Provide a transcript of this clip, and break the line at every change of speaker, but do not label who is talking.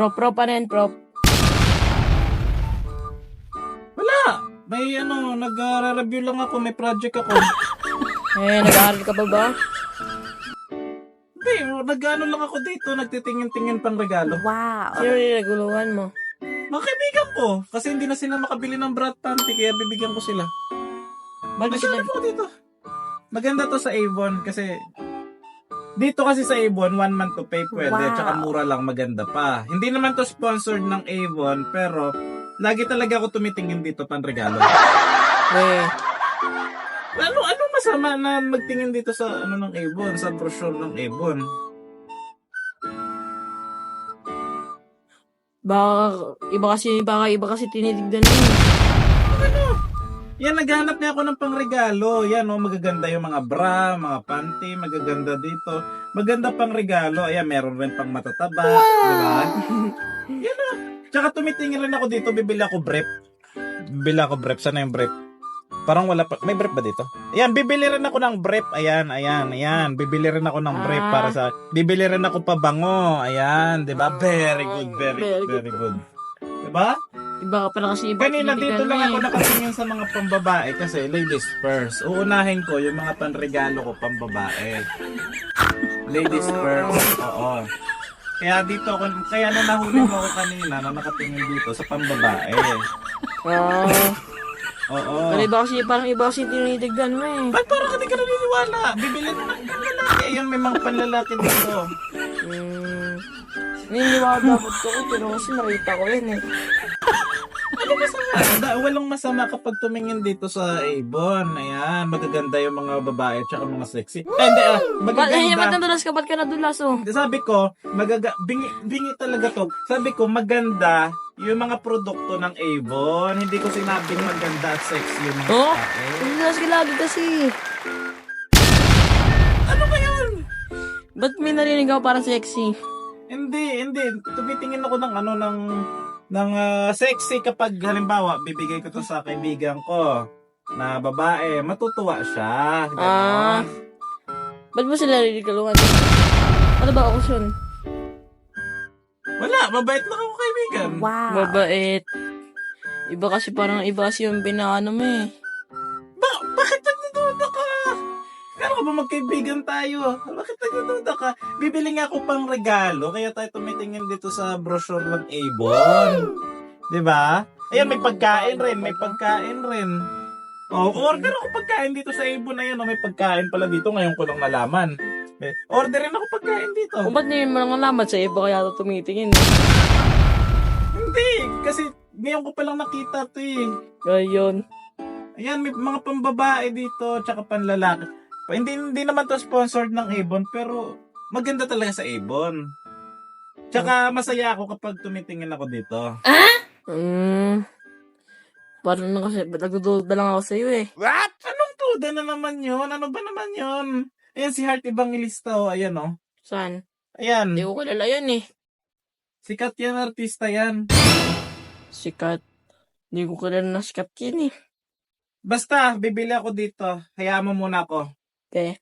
Pro, pro pa rin, pro.
Wala! May ano, nag-review lang ako, may project ako.
Eh, nag-aaral ka pa ba?
Hindi, nag-ano lang ako dito, nagtitingin-tingin pang regalo.
Wow.
Sino nilaguluhan mo?
Mga kaibigan ko, kasi hindi na sila makabili ng brat panty, kaya bibigyan ko sila.
Bakit sila...
Naghanap ako dito. Maganda to sa Avon kasi dito kasi sa Avon, one month to pay pwede,
Wow.
tsaka mura lang, maganda pa. Hindi naman to sponsored ng Avon, pero lagi talaga ako tumitingin dito pan regalo.
Eh,
ano, ano masama na magtingin dito sa ano ng Avon, sa brochure ng Avon?
baka, iba kasi, baka iba kasi tinitignan mo.
Yan, naghanap niya ako ng pangregalo. Yan, oh, magaganda yung mga bra, mga panty, magaganda dito. Maganda pang regalo. Ayan, meron rin pang matataba. Di ba? Yan, oh. Tsaka tumitingin rin ako dito, bibili ako brief. Bibili ako brief. Sana yung brief? Parang wala pa. May brief ba dito? Ayan, bibili rin ako ng brief. Ayan, ayan, ayan. Bibili rin ako ng brief
Ah.
para sa... Bibili rin ako pabango. Ayan, di ba? Very good, very,
Very
very,
good.
good.
Iba ka pala kasi iba
Kanina dito lang
mo
ako
eh.
nakatingin sa mga pambabae kasi ladies first. Uunahin ko yung mga panregalo ko pambabae. Ladies first. Oo. Kaya dito ako, kaya na nahuli mo ako kanina na nakatingin dito sa pambabae.
Ah,
Oo.
pero iba kasi, parang iba kasi tinitignan mo eh.
Ba't parang hindi ka naniniwala? Bibili na ng panlalaki. Ayun, may mga panlalaki dito.
Hmm, naniniwala dapat ko pero kasi nakita ko yun eh.
Ano masama? Walang masama kapag tumingin dito sa Avon. Ayan, magaganda yung mga babae at mga sexy. Eh, hindi ah,
Ba't, eh, ba't
magaganda.
nadulas ka? Ba't ka nadulas oh?
Sabi ko, magaga bingi, bingi talaga to. Sabi ko, maganda yung mga produkto ng Avon. Hindi ko sinabing maganda at sexy yung mga
Oh?
babae.
Nadulas ka lagi kasi.
Ano ba yun?
Ba't may narinig ako parang sexy?
Hindi, hindi. Tumitingin ako ng ano, ng, ng ah, sexy kapag halimbawa, bibigay ko to sa kaibigan ko na babae, matutuwa siya.
Ah.
Ganon.
Ba't mo sila nilikaluhan? Ano ba okasyon?
Wala, mabait lang ako kaibigan.
Wow.
Mabait. Iba kasi parang iba kasi yung binaano mo eh.
Ka ba magkaibigan tayo? Bakit nagdududa ka? Bibili nga ako pang regalo, kaya tayo tumitingin dito sa brochure ng Avon. Di ba? Ayan, may pagkain rin, may pagkain rin. Oh, order ako pagkain dito sa Avon. Ayan, oh, may pagkain pala dito. Ngayon ko lang nalaman. Eh, Orderin ako pagkain dito.
Kung ba't niyo yung mga lamat sa iba kaya ito tumitingin.
Hindi, kasi ngayon ko palang nakita to eh.
Ngayon.
Ayan, may mga pambabae dito, tsaka panlalaki. Pa- Hindi, hindi naman to sponsored ng Avon, pero maganda talaga sa Avon. Tsaka masaya ako kapag tumitingin ako dito.
Hmm. Parang na kasi, ba't nagdududa lang ako sa'yo eh.
What? Anong tuda na naman yun? Ano ba naman yun? Ayan, si Heart Evangelista, oh. Ayan, oh.
Saan?
Ayan.
Hindi ko kilala yan eh.
Sikat yan, artista yan.
Sikat. Hindi ko kilala na sikat yan eh.
Basta, bibili ako dito. Hayaan mo muna ako.
there